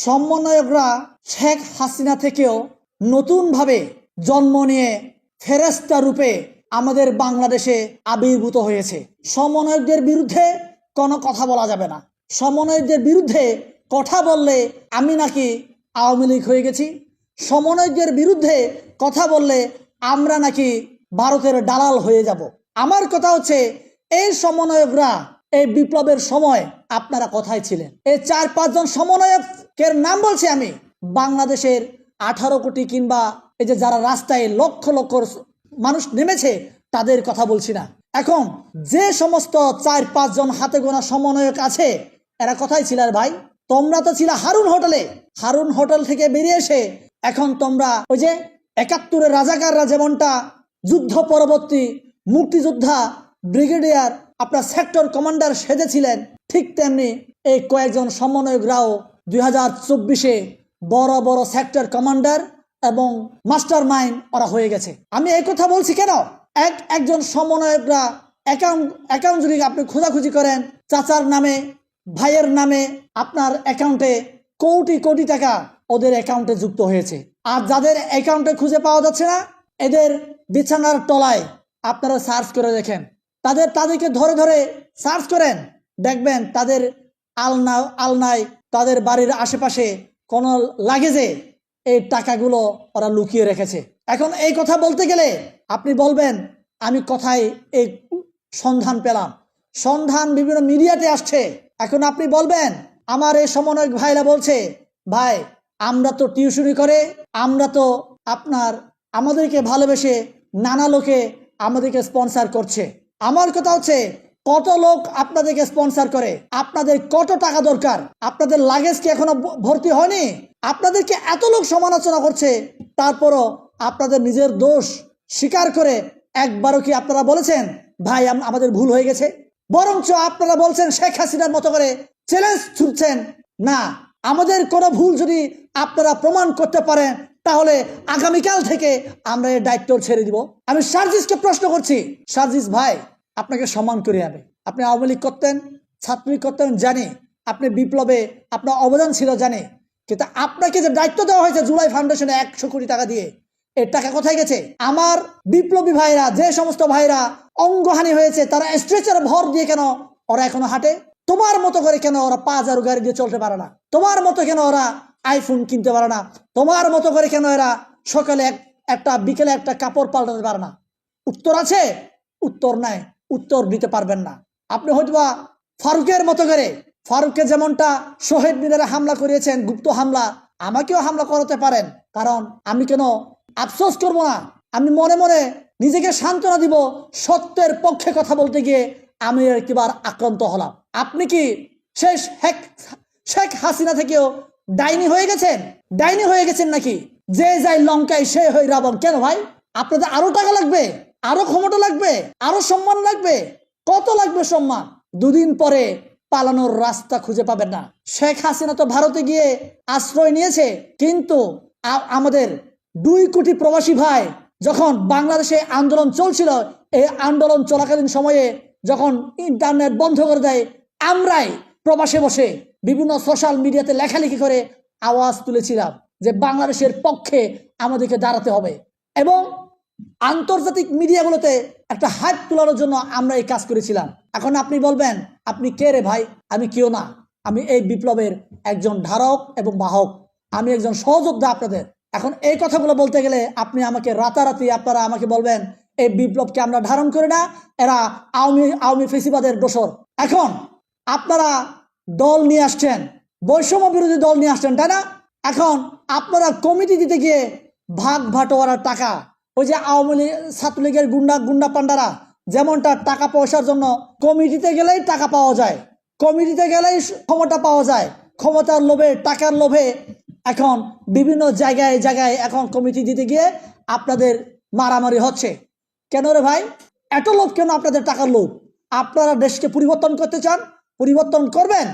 সমন্বয়করা শেখ হাসিনা থেকেও নতুনভাবে জন্ম নিয়ে ফেরেস্তা রূপে আমাদের বাংলাদেশে আবির্ভূত হয়েছে। সমন্বয়কদের বিরুদ্ধে কোনো কথা বলা যাবে না। সমন্বয়কদের বিরুদ্ধে কথা বললে আমি নাকি আওয়ামী লীগ হয়ে গেছি। সমন্বয়কদের বিরুদ্ধে কথা বললে আমরা নাকি ভারতের দালাল হয়ে যাব। আমার কথা হচ্ছে, এই সমন্বয়করা এই বিপ্লবের সময় আপনারা কোথায় ছিলেন? এই চার, পাঁচজন সমন্বয়কের নাম বলছি আমি। বাংলাদেশের আঠারো কোটি কিংবা এই যে যারা রাস্তায় লক্ষ লক্ষ মানুষ নেমেছে, তাদের কথা বলছি না। এখন যে সমস্ত চার, পাঁচজন হাতে গোনা সমন্বয়ক আছে, এরা কোথায় ছিল ভাই? তোমরা তো ছিল হারুন হোটেলে। হারুন হোটেল থেকে বেরিয়ে এসে এখন তোমরা ওই যে একাত্তরের রাজাকাররা যেমনটা যুদ্ধ পরবর্তী মুক্তিযোদ্ধা ব্রিগেডিয়ার আপনার সেক্টর কমান্ডার সেজেছিলেন। ঠিক তেমনি এই কয়েকজন সমন্বয়করাও দুই হাজার চব্বিশে বড় বড় সেক্টর কমান্ডার এবং মাস্টার মাইন্ড ওরা হয়ে গেছে। আমি এই কথা বলছি কেন? এক, একজন সমন্বয়করা অ্যাকাউন্ট অ্যাকাউন্ট যদি আপনি খোঁজাখুঁজি করেন, চাচার নামে, ভাইয়ের নামে আপনার অ্যাকাউন্টে কোটি কোটি টাকা ওদের অ্যাকাউন্টে যুক্ত হয়েছে। আর যাদের অ্যাকাউন্টে খুঁজে পাওয়া যাচ্ছে না, এদের বিছানার তলায় আপনারা সার্চ করে দেখেন। তাদের, তাদেরকে ধরে ধরে সার্চ করেন। দেখবেন তাদের আলনা, আলনায় তাদের বাড়ির আশেপাশে কোনো লাগেজে এই টাকাগুলো ওরা লুকিয়ে রেখেছে। এখন এই কথা বলতে গেলে আপনি বলবেন, আমি কোথায় এই সন্ধান পেলাম। সন্ধান বিভিন্ন মিডিয়াতে আসছে। এখন আপনি বলবেন, আমার এই সমন্বয়ক ভাইরা বলছে, ভাই, আমরা তো টিউশনি করে, আমরা তো আপনার, আমাদেরকে ভালোবেসে নানা লোকে আমাদেরকে স্পন্সার করছে। আমার কথা হচ্ছে কত লোক আপনাদেরকে স্পন্সার করে? আপনাদের কত টাকা দরকার? আপনাদের লাগেজ কি এখনও ভর্তি হয়নি? আপনাদেরকে এত লোক সমালোচনা করছে, তারপরও আপনাদের নিজের দোষ স্বীকার করে একবারও কি আপনারা বলেছেন, ভাই, আম- আমাদের ভুল হয়ে গেছে বরঞ্চ আপনারা বলছেন, শেখ হাসিনার মতো করে চ্যালেঞ্জ ছুটছেন না, আমাদের কোনো ভুল যদি আপনারা প্রমাণ করতে পারেন তাহলে আগামীকাল থেকে আমরা এর দায়িত্ব ছেড়ে দিব। আমি সার্জিসকে প্রশ্ন করছি, সার্জিস ভাই, আপনাকে সম্মান করে আমি। আপনি আওয়ামী লীগ করতেন, ছাত্রলীগ করতেন, জানি। আপনি বিপ্লবে আপনার অবদান ছিল, জানি। কিন্তু আপনাকে যে দায়িত্ব দেওয়া হয়েছে জুলাই ফাউন্ডেশনে একশো কোটি টাকা দিয়ে, এর টাকা কোথায় গেছে? আমার বিপ্লবী ভাইরা, যে সমস্ত ভাইরা অঙ্গহানি হয়েছে, তারা স্ট্রেচার ভর দিয়ে কেন ওরা এখনও হাঁটে? তোমার মতো করে কেন ওরা পাঁচ হাজার গাড়ি দিয়ে চলতে পারে না? তোমার মতো কেন ওরা আইফোন কিনতে পারে না। তোমার মতো করে কেন এরা সকালে এক একটা, বিকেলে একটা কাপড় পাল্টাতে পারে না? উত্তর আছে? উত্তর নাই। উত্তর দিতে পারবেন না। আপনি হয়তোবা ফারুকের মতো করে, ফারুককে যেমনটা শহীদ মিনারে হামলা করিয়েছেন, গুপ্ত হামলা, আমাকেও হামলা করাতে পারেন। কারণ আমি কেন আফসোস করব না? আমি মনে মনে নিজেকে সান্ত্বনা দিব, সত্যের পক্ষে কথা বলতে গিয়ে আমি একবার আক্রান্ত হলাম। আপনি কি শেষ শেখ হাসিনা থেকেও ডাইনি হয়ে গেছেন? ডাইনি হয়ে গেছেন নাকি? যে যাই লঙ্কায় সে হয়ে রাবণ। কেন ভাই? আপনাদের আরও টাকা লাগবে? আরও ক্ষমতা লাগবে? আরও সম্মান লাগবে? কত লাগবে সম্মান? দুদিন পরে পালানোর রাস্তা খুঁজে পাবেন না। শেখ হাসিনা তো ভারতে গিয়ে আশ্রয় নিয়েছে, কিন্তু আমাদের দুই কোটি প্রবাসী ভাই যখন বাংলাদেশে আন্দোলন চলছিল, এই আন্দোলন চলাকালীন সময়ে যখন ইন্টারনেট বন্ধ করে দেয়, আমরাই প্রবাসে বসে বিভিন্ন সোশ্যাল মিডিয়াতে লেখালেখি করে আওয়াজ তুলেছিলাম যে বাংলাদেশের পক্ষে আমাদেরকে দাঁড়াতে হবে। এবং আন্তর্জাতিক মিডিয়াগুলোতে একটা হাইপ তোলানোর জন্য আমরা এই কাজ করেছিলাম। এখন আপনি বলবেন, আপনি কে রে ভাই? আমি কেউ না। আমি এই বিপ্লবের একজন ধারক এবং বাহক। আমি একজন সহযোদ্ধা আপনাদের। এখন এই কথাগুলো বলতে গেলে আপনি আমাকে রাতারাতি আপনারা আমাকে বলবেন, এই বিপ্লবকে আমরা ধারণ করি না। এরা আওয়ামী আওয়ামী ফেসিবাদের দোসর এখন আপনারা দল নিয়ে আসছেন, বৈষম্য বিরোধী দল নিয়ে আসছেন, তাই না? এখন আপনারা কমিটি দিতে গিয়ে ভাগ ভাটোয়ারার টাকা, ওই যে আওয়ামী লীগ, ছাত্রলীগের গুন্ডা গুন্ডা পান্ডারা যেমনটা টাকা পয়সার জন্য কমিটিতে গেলেই টাকা পাওয়া যায়, কমিটিতে গেলেই ক্ষমতা পাওয়া যায়, ক্ষমতার লোভে, টাকার লোভে, এখন বিভিন্ন জায়গায় জায়গায় এখন কমিটি দিতে গিয়ে আপনাদের মারামারি হচ্ছে। কেন রে ভাই? এত লোভ কেন আপনাদের টাকার লোভ? আপনারা দেশকে পরিবর্তন করতে চান? পরিবর্তন করবেন।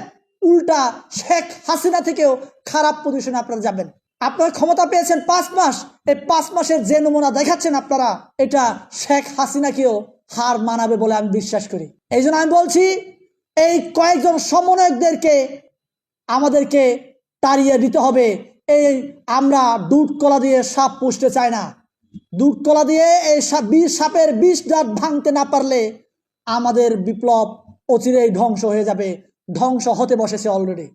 উল্টা শেখ হাসিনা থেকেও খারাপ পজিশনে আপনারা যাবেন। আপনারা ক্ষমতা পেয়েছেন পাঁচ মাস। এই পাঁচ মাসের যে নমুনা দেখাচ্ছেন আপনারা, এটা শেখ হাসিনাকেও হার মানাবে বলে আমি বিশ্বাস করি। এই আমি বলছি, এই কয়েকজন সমন্বয়কদেরকে আমাদেরকে তাড়িয়ে দিতে হবে। এই আমরা দুধ কলা দিয়ে সাপ পুষতে চাই না। দুধ কলা দিয়ে এই সাপ বিষ সাপের বিষ দাঁত ভাঙতে না পারলে আমাদের বিপ্লব অচিরেই ধ্বংস হয়ে যাবে। ধ্বংস হতে বসেছে অলরেডি